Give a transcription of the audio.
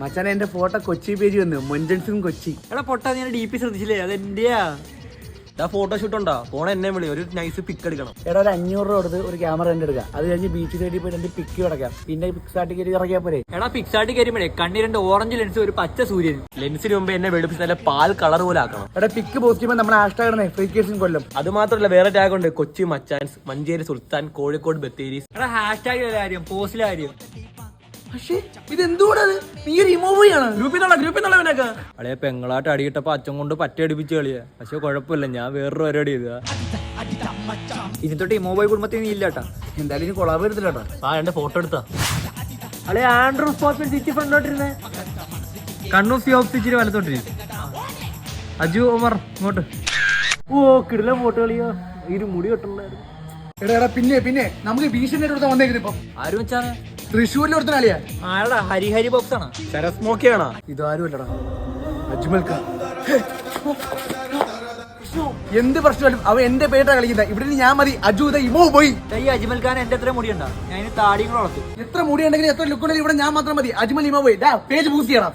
മച്ചാനെ എന്റെ photo Kochi page വന്നു. മൊഞ്ചൻസും കൊച്ചി. എടാ പൊട്ടാ നീ ഡി പി ശ്രദ്ധിച്ചില്ലേ? അത് എന്റെയാ. ഫോട്ടോഷൂട്ട് ഉണ്ടോ? ഫോൺ എന്നെ വിളി. ഒരു നൈസ് പിക്ക് എടുക്കണം. എടാ ഒരു അഞ്ഞൂറ് രൂപ കൊടുത്ത് ഒരു ക്യാമറ എന്റെ എടുക്കാം. അത് കഴിഞ്ഞ് ബീച്ച് സൈഡിൽ പോയി രണ്ട് പിക്ക് കിടക്കാം പിന്നെ പിക്സാട്ടി കയറി ഇറങ്ങിയാൽ പോരെ. എടാ പിക്സാട്ടി കയറിയുമ്പോഴേ കണ്ണി രണ്ട് ഓറഞ്ച് ലെൻസ് ഒരു പച്ച സൂര്യൻ. ലെൻസിന് മുമ്പ് എന്നെ വെളുപ്പിച്ച് നല്ല പാൽ കളർ പോലെ ആക്കണം. എടാ പിക്ക് പോസ്റ്റ് ചെയ്യുമ്പോൾ നമ്മുടെ ഹാഷ്ടാഗ് ഇടണേ ഫ്രീക്വൻസി കൊല്ലം. അത് മാത്രമല്ല വേറെ ടാഗ് ഉണ്ട്. കൊച്ചി മച്ചാൻസ് മഞ്ചേരി സുൽത്താൻ കോഴിക്കോട് ബത്തേരി. എടാ ഹാഷ്ടാഗിലെ കാര്യം പോസ്റ്റിലെ കാര്യം. പക്ഷേ ഇത് എന്തുകൊണ്ടത് നീ റിമൂവ് ആണ് ഗ്രൂപ്പിൽ നിന്നുള്ള ഗ്രൂപ്പിൽ നിന്നുള്ളവനൊക്കെ അളിയെ പെങ്ങളായിട്ട് അടിയിട്ടപ്പോ അച്ഛൻ കൊണ്ട് പറ്റ അടിപ്പിച്ച് കളിയാ. പക്ഷെ കുഴപ്പമില്ല. ഞാൻ വേറൊരു പരിപാടി ചെയ്താ ഇനി തൊട്ട് മൊബൈൽ കുടുംബത്തിൽ നീ ഇല്ലാട്ടാ. എന്തായാലും ഇനി കൊളാബ് എടുത്തില്ല കേട്ടോ ആ എന്റെ ഫോട്ടോ എടുത്താ. അളിയ ആൻഡ്രൂ സ്പോർട്സ് സിറ്റി ഫ്രണ്ടോട്ടിരുന്നേ കണ്ണൂർ സി ഓഫ് ഇച്ചിരി വലത്തോട്ടിരിക്കും അജു ഒമർ ഇങ്ങോട്ട്. ഓ കിടില ഫോട്ടോ കളിയോ. ഈ മുടി കെട്ടുള്ളായിരുന്നു എടാ എടാ പിന്നെ പിന്നെ. നമുക്ക് ഭീഷണി എടുത്ത വന്നേക്കുന്നത് ഇപ്പം. ആരും വെച്ചാണ്? തൃശ്ശൂരിൽ ഒരുത്തനാളിയാ ആരടാ? ഹരിഹരി ബോക്സ് ആണ്? ശരത് മോക്കിയാണോ ഇതാരും അല്ലടാ അജ്മൽ ഖാൻ എന്ത് പ്രശ്നമായാലും അവൻ എന്റെ പേരിട്ടാ കളിക്കുന്നത് ഇവിടെ നിന്ന് ഞാൻ മതി. അജു ഇതാ ഇമോ പോയി. ഈ അജ്മൽ ഖാൻ എന്റെ എത്ര മുടിയുണ്ടോ? ഞാൻ താടിയും കൂടെ വളർത്തും. എത്ര മുടിയുണ്ടെങ്കിലും എത്ര ലുക്ക് ഉണ്ടെങ്കിലും ഇവിടെ ഞാൻ മാത്രം മതി. അജ്മൽ ഇമോ പോയി. പേജ് ബൂസ് ചെയ്യണം.